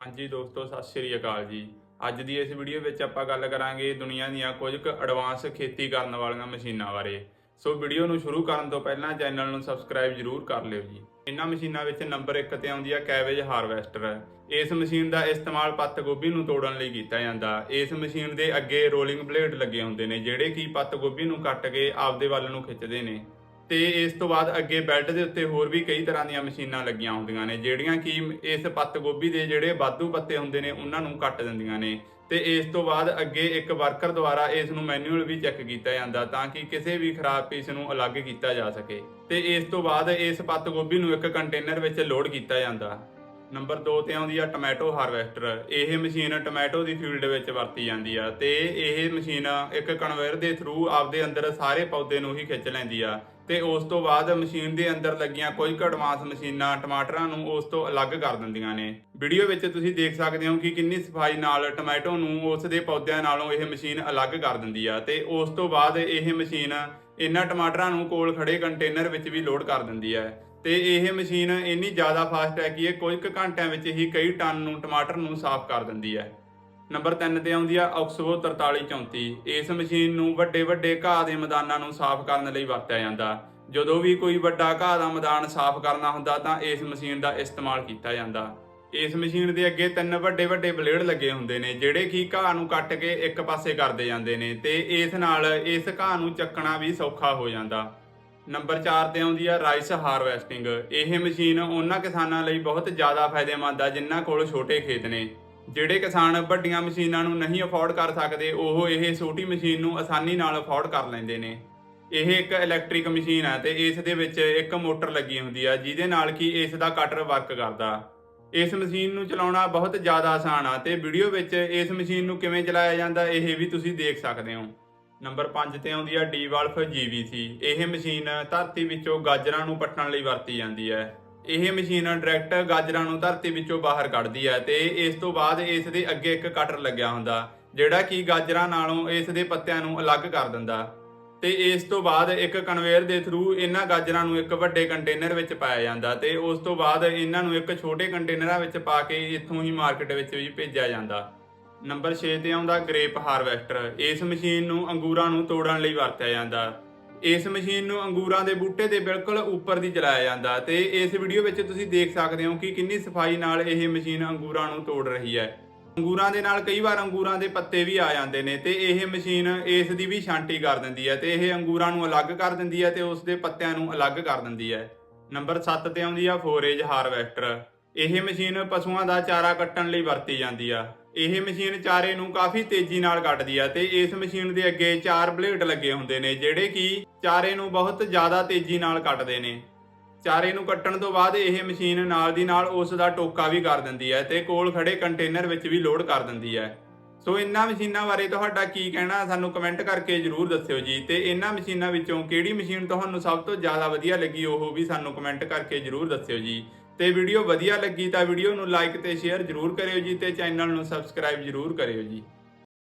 ਹਾਂਜੀ ਦੋਸਤੋ, ਸਤਿ ਸ਼੍ਰੀ ਅਕਾਲ ਜੀ। ਅੱਜ ਦੀ ਇਸ ਵੀਡੀਓ ਵਿੱਚ ਆਪਾਂ ਗੱਲ ਕਰਾਂਗੇ ਦੁਨੀਆ ਦੀਆਂ ਕੁਝ ਕੁ ਐਡਵਾਂਸ ਖੇਤੀ ਕਰਨ ਵਾਲੀਆਂ ਮਸ਼ੀਨਾਂ ਬਾਰੇ। ਸੋ ਵੀਡੀਓ ਨੂੰ ਸ਼ੁਰੂ ਕਰਨ ਤੋਂ ਪਹਿਲਾਂ ਚੈਨਲ ਨੂੰ ਸਬਸਕ੍ਰਾਈਬ ਜਰੂਰ ਕਰ ਲਿਓ ਜੀ। ਇਹਨਾਂ ਮਸ਼ੀਨਾਂ ਵਿੱਚ ਨੰਬਰ 1 ਤੇ ਆਉਂਦੀ ਹੈ ਕੈਬੇਜ ਹਾਰਵੈਸਟਰ ਇਸ ਮਸ਼ੀਨ ਦਾ ਇਸਤੇਮਾਲ ਪੱਤ ਗੋਭੀ ਨੂੰ ਤੋੜਨ ਲਈ ਕੀਤਾ ਜਾਂਦਾ। ਇਸ ਮਸ਼ੀਨ ਦੇ ਅੱਗੇ ਰੋਲਿੰਗ ਬਲੇਡ ਲੱਗੇ ਹੁੰਦੇ ਨੇ, ਜਿਹੜੇ ਕਿ ਪੱਤ ਗੋਭੀ ਨੂੰ ਕੱਟ ਕੇ ਆਪਦੇ ਵੱਲ ਨੂੰ ਖਿੱਚਦੇ ਨੇ। ਤੇ ਇਸ ਤੋਂ ਬਾਅਦ ਅੱਗੇ ਬੈਲਟ ਦੇ ਉੱਤੇ ਹੋਰ ਵੀ ਕਈ ਤਰ੍ਹਾਂ ਦੀਆਂ ਮਸ਼ੀਨਾਂ ਲੱਗੀਆਂ ਹੁੰਦੀਆਂ ਨੇ, ਜਿਹੜੀਆਂ ਕਿ ਇਸ ਪੱਤ ਗੋਭੀ ਦੇ ਜਿਹੜੇ ਵਾਧੂ ਪੱਤੇ ਹੁੰਦੇ ਨੇ, ਉਹਨਾਂ ਨੂੰ ਕੱਟ ਦਿੰਦੀਆਂ ਨੇ। ਤੇ ਇਸ ਤੋਂ ਬਾਅਦ ਅੱਗੇ ਇੱਕ ਵਰਕਰ ਦੁਆਰਾ ਇਸ ਨੂੰ ਮੈਨੂਅਲ ਵੀ ਚੈੱਕ ਕੀਤਾ ਜਾਂਦਾ ਤਾਂ ਕਿ ਕਿਸੇ ਵੀ ਖਰਾਬ ਪੀਸ ਨੂੰ ਅਲੱਗ ਕੀਤਾ ਜਾ ਸਕੇ। ਤੇ ਇਸ ਤੋਂ ਬਾਅਦ ਇਸ ਪੱਤ ਗੋਭੀ ਨੂੰ ਇੱਕ ਕੰਟੇਨਰ ਵਿੱਚ ਲੋਡ ਕੀਤਾ ਜਾਂਦਾ। ਨੰਬਰ 2 ਤੇ ਆਉਂਦੀ ਆ ਟੋਮੈਟੋ ਹਾਰਵੈਸਟਰ ਇਹ ਮਸ਼ੀਨ ਟੋਮੈਟੋ ਦੀ ਫੀਲਡ ਵਿੱਚ ਵਰਤੀ ਜਾਂਦੀ ਆ ਤੇ ਇਹ ਮਸ਼ੀਨ ਇੱਕ ਕਨਵੇਅਰ ਦੇ ਥਰੂ ਆਪਦੇ ਅੰਦਰ ਸਾਰੇ ਪੌਦੇ ਨੂੰ ਹੀ ਖਿੱਚ ਲੈਂਦੀ ਆ। ਤੇ ਉਸ ਤੋਂ ਬਾਅਦ ਮਸ਼ੀਨ ਦੇ ਅੰਦਰ ਲੱਗੀਆਂ ਕੁਝ ਕੁ ਐਡਵਾਂਸ ਮਸ਼ੀਨਾਂ, ਟਮਾਟਰਾਂ ਨੂੰ ਉਸ ਤੋਂ ਅਲੱਗ ਕਰ ਦਿੰਦੀਆਂ ਨੇ। ਵੀਡੀਓ ਵਿੱਚ ਤੁਸੀਂ ਦੇਖ ਸਕਦੇ ਹੋ ਕਿ ਕਿੰਨੀ ਸਫ਼ਾਈ ਨਾਲ ਟੋਮੈਟੋ ਨੂੰ ਉਸ ਦੇ ਪੌਦਿਆਂ ਨਾਲੋਂ ਇਹ ਮਸ਼ੀਨ ਅਲੱਗ ਕਰ ਦਿੰਦੀ ਆ ਤੇ ਉਸ ਤੋਂ ਬਾਅਦ ਇਹ ਮਸ਼ੀਨ ਇਹਨਾਂ ਟਮਾਟਰਾਂ ਨੂੰ ਕੋਲ ਖੜੇ ਕੰਟੇਨਰ ਵਿੱਚ ਵੀ ਲੋਡ ਕਰ ਦਿੰਦੀ ਹੈ ਤੇ ਇਹ ਮਸ਼ੀਨ ਇੰਨੀ ਜ਼ਿਆਦਾ ਫਾਸਟ ਹੈ ਕਿ ਇਹ ਕੁਝ ਕੁ ਘੰਟਿਆਂ ਵਿੱਚ ਹੀ ਕਈ ਟਨ ਨੂੰ ਟਮਾਟਰ ਨੂੰ ਸਾਫ਼ ਕਰ ਦਿੰਦੀ ਹੈ ਨੰਬਰ 3 ਤੇ ਆਉਂਦੀ ਆ ਆਕਸਵੋ 4334 ਇਸ ਮਸ਼ੀਨ ਨੂੰ ਵੱਡੇ ਵੱਡੇ ਘਾਹ ਦੇ ਮੈਦਾਨਾਂ ਨੂੰ ਸਾਫ਼ ਕਰਨ ਲਈ ਵਰਤਿਆ ਜਾਂਦਾ। ਜਦੋਂ ਵੀ ਕੋਈ ਵੱਡਾ ਘਾਹ ਦਾ ਮੈਦਾਨ ਸਾਫ਼ ਕਰਨਾ ਹੁੰਦਾ ਤਾਂ ਇਸ ਮਸ਼ੀਨ ਦਾ ਇਸਤੇਮਾਲ ਕੀਤਾ ਜਾਂਦਾ। ਇਸ ਮਸ਼ੀਨ ਦੇ ਅੱਗੇ ਤਿੰਨ ਵੱਡੇ ਵੱਡੇ ਬਲੇਡ ਲੱਗੇ ਹੁੰਦੇ ਨੇ, ਜਿਹੜੇ ਕਿ ਘਾਹ ਨੂੰ ਕੱਟ ਕੇ ਇੱਕ ਪਾਸੇ ਕਰਦੇ ਜਾਂਦੇ ਨੇ ਤੇ ਇਸ ਨਾਲ ਇਸ ਘਾਹ ਨੂੰ ਚੱਕਣਾ ਵੀ ਸੌਖਾ ਹੋ ਜਾਂਦਾ। ਨੰਬਰ 4 ਤੇ ਆਉਂਦੀ ਆ ਰਾਈਸ ਹਾਰਵੈਸਟਿੰਗ। ਇਹ ਮਸ਼ੀਨ ਉਹਨਾਂ ਕਿਸਾਨਾਂ ਲਈ ਬਹੁਤ ਜ਼ਿਆਦਾ ਫਾਇਦੇਮੰਦ ਆ, ਜਿਨ੍ਹਾਂ ਕੋਲ ਛੋਟੇ ਖੇਤ ਨੇ। ਜਿਹੜੇ ਕਿਸਾਨ ਵੱਡੀਆਂ ਮਸ਼ੀਨਾਂ ਨੂੰ ਨਹੀਂ ਅਫੋਰਡ ਕਰ ਸਕਦੇ, ਉਹ ਇਹ ਛੋਟੀ ਮਸ਼ੀਨ ਨੂੰ ਆਸਾਨੀ ਨਾਲ ਅਫੋਰਡ ਕਰ ਲੈਂਦੇ ਨੇ। ਇਹ ਇੱਕ ਇਲੈਕਟ੍ਰਿਕ ਮਸ਼ੀਨ ਹੈ ਤੇ ਇਸ ਦੇ ਵਿੱਚ ਇੱਕ ਮੋਟਰ ਲੱਗੀ ਹੁੰਦੀ ਆ, ਜਿਹਦੇ ਨਾਲ ਕਿ ਇਸ ਦਾ ਕਟਰ ਵਰਕ ਕਰਦਾ। ਇਸ ਮਸ਼ੀਨ ਨੂੰ ਚਲਾਉਣਾ ਬਹੁਤ ਜ਼ਿਆਦਾ ਆਸਾਨ ਆ ਤੇ ਵੀਡੀਓ ਵਿੱਚ ਇਸ ਮਸ਼ੀਨ ਨੂੰ ਕਿਵੇਂ ਚਲਾਇਆ ਜਾਂਦਾ, ਇਹ ਵੀ ਤੁਸੀਂ ਦੇਖ ਸਕਦੇ ਹੋ। ਨੰਬਰ 5 ਤੇ ਆਉਂਦੀ ਆ ਡੀਵਾਲਫ ਜੀਵੀਸੀ ਇਹ ਮਸ਼ੀਨ ਧਰਤੀ ਵਿੱਚੋਂ ਗਾਜਰਾਂ ਨੂੰ ਪੱਟਣ ਲਈ ਵਰਤੀ ਜਾਂਦੀ ਹੈ। ਇਹ ਮਸ਼ੀਨ ਡਾਇਰੈਕਟ ਗਾਜਰਾਂ ਨੂੰ ਧਰਤੀ ਵਿੱਚੋਂ ਬਾਹਰ ਕੱਢਦੀ ਹੈ ਤੇ ਇਸ ਤੋਂ ਬਾਅਦ ਇਸ ਦੇ ਅੱਗੇ ਇੱਕ ਕਟਰ ਲੱਗਿਆ ਹੁੰਦਾ, ਜਿਹੜਾ ਕਿ ਗਾਜਰਾਂ ਨਾਲੋਂ ਇਸ ਦੇ ਪੱਤਿਆਂ ਨੂੰ ਅਲੱਗ ਕਰ ਦਿੰਦਾ। ਤੇ ਇਸ ਤੋਂ ਬਾਅਦ ਇੱਕ ਕਨਵੇਅਰ ਦੇ ਥਰੂ ਇਹਨਾਂ ਗਾਜਰਾਂ ਨੂੰ ਇੱਕ ਵੱਡੇ ਕੰਟੇਨਰ ਵਿੱਚ ਪਾਇਆ ਜਾਂਦਾ ਤੇ ਉਸ ਤੋਂ ਬਾਅਦ ਇਹਨਾਂ ਨੂੰ ਇੱਕ ਛੋਟੇ ਕੰਟੇਨਰਾਂ ਵਿੱਚ ਪਾ ਕੇ ਇੱਥੋਂ ਹੀ ਮਾਰਕੀਟ ਵਿੱਚ ਵੀ ਭੇਜਿਆ ਜਾਂਦਾ। ਨੰਬਰ 6 ਤੇ ਆਉਂਦਾ ਗ੍ਰੇਪ ਹਾਰਵੈਸਟਰ ਇਸ ਮਸ਼ੀਨ ਨੂੰ ਅੰਗੂਰਾਂ ਨੂੰ ਤੋੜਨ ਲਈ ਵਰਤਿਆ ਜਾਂਦਾ। ਇਸ ਮਸ਼ੀਨ ਨੂੰ ਅੰਗੂਰਾਂ ਦੇ ਬੂਟੇ ਦੇ ਬਿਲਕੁਲ ਉੱਪਰ ਦੀ ਚਲਾਇਆ ਜਾਂਦਾ ਤੇ ਇਸ ਵੀਡੀਓ ਵਿੱਚ ਤੁਸੀਂ ਦੇਖ ਸਕਦੇ ਹੋ ਕਿ ਕਿੰਨੀ ਸਫ਼ਾਈ ਨਾਲ ਇਹ ਮਸ਼ੀਨ ਅੰਗੂਰਾਂ ਨੂੰ ਤੋੜ ਰਹੀ ਹੈ। ਅੰਗੂਰਾਂ ਦੇ ਨਾਲ ਕਈ ਵਾਰ ਅੰਗੂਰਾਂ ਦੇ ਪੱਤੇ ਵੀ ਆ ਜਾਂਦੇ ਨੇ ਤੇ ਇਹ ਮਸ਼ੀਨ ਇਸ ਦੀ ਵੀ ਛਾਂਟੀ ਕਰ ਦਿੰਦੀ ਹੈ ਤੇ ਇਹ ਅੰਗੂਰਾਂ ਨੂੰ ਅਲੱਗ ਕਰ ਦਿੰਦੀ ਹੈ ਤੇ ਉਸ ਦੇ ਪੱਤਿਆਂ ਨੂੰ ਅਲੱਗ ਕਰ ਦਿੰਦੀ ਹੈ। ਨੰਬਰ 7 ਤੇ ਆਉਂਦੀ ਆ ਫੋਰੇਜ ਹਾਰਵੈਸਟਰ ਇਹ ਮਸ਼ੀਨ ਪਸ਼ੂਆਂ ਦਾ ਚਾਰਾ ਕੱਟਣ ਲਈ ਵਰਤੀ ਜਾਂਦੀ ਆ। ਇਹ ਮਸ਼ੀਨ ਚਾਰੇ ਨੂੰ ਕਾਫੀ ਤੇਜ਼ੀ ਨਾਲ ਕੱਟਦੀ ਆ ਤੇ ਇਸ ਮਸ਼ੀਨ ਦੇ ਅੱਗੇ ਚਾਰ ਬਲੇਡ ਲੱਗੇ ਹੁੰਦੇ ਨੇ, ਜਿਹੜੇ ਕਿ ਚਾਰੇ ਨੂੰ ਬਹੁਤ ਜ਼ਿਆਦਾ ਤੇਜ਼ੀ ਨਾਲ ਕੱਟਦੇ ਨੇ। ਚਾਰੇ ਨੂੰ ਕੱਟਣ ਤੋਂ ਬਾਅਦ ਇਹ ਮਸ਼ੀਨ ਨਾਲ ਦੀ ਨਾਲ ਉਸ ਦਾ ਟੋਕਾ ਵੀ ਕਰ ਦਿੰਦੀ ਹੈ ਤੇ ਕੋਲ ਖੜੇ ਕੰਟੇਨਰ ਵਿੱਚ ਵੀ ਲੋਡ ਕਰ ਦਿੰਦੀ ਹੈ ਸੋ ਇਹਨਾਂ ਮਸ਼ੀਨਾਂ ਬਾਰੇ ਤੁਹਾਡਾ ਕੀ ਕਹਿਣਾ, ਸਾਨੂੰ ਕਮੈਂਟ ਕਰਕੇ ਜਰੂਰ ਦੱਸਿਓ ਜੀ ਤੇ ਇਹਨਾਂ ਮਸ਼ੀਨਾਂ ਵਿੱਚੋਂ ਕਿਹੜੀ ਮਸ਼ੀਨ ਤੁਹਾਨੂੰ ਸਭ ਤੋਂ ਜ਼ਿਆਦਾ ਵਧੀਆ ਲੱਗੀ, ਉਹ ਵੀ ਸਾਨੂੰ ਕਮੈਂਟ ਕਰਕੇ ਜਰੂਰ ਦੱਸਿਓ ਜੀ। ਤੇ ਵੀਡੀਓ ਵਧੀਆ ਲੱਗੀ ਤਾਂ ਵੀਡੀਓ ਨੂੰ ਲਾਈਕ ਤੇ ਸ਼ੇਅਰ ਜਰੂਰ ਕਰਿਓ ਜੀ ਤੇ ਚੈਨਲ ਨੂੰ ਸਬਸਕ੍ਰਾਈਬ ਜਰੂਰ ਕਰਿਓ ਜੀ।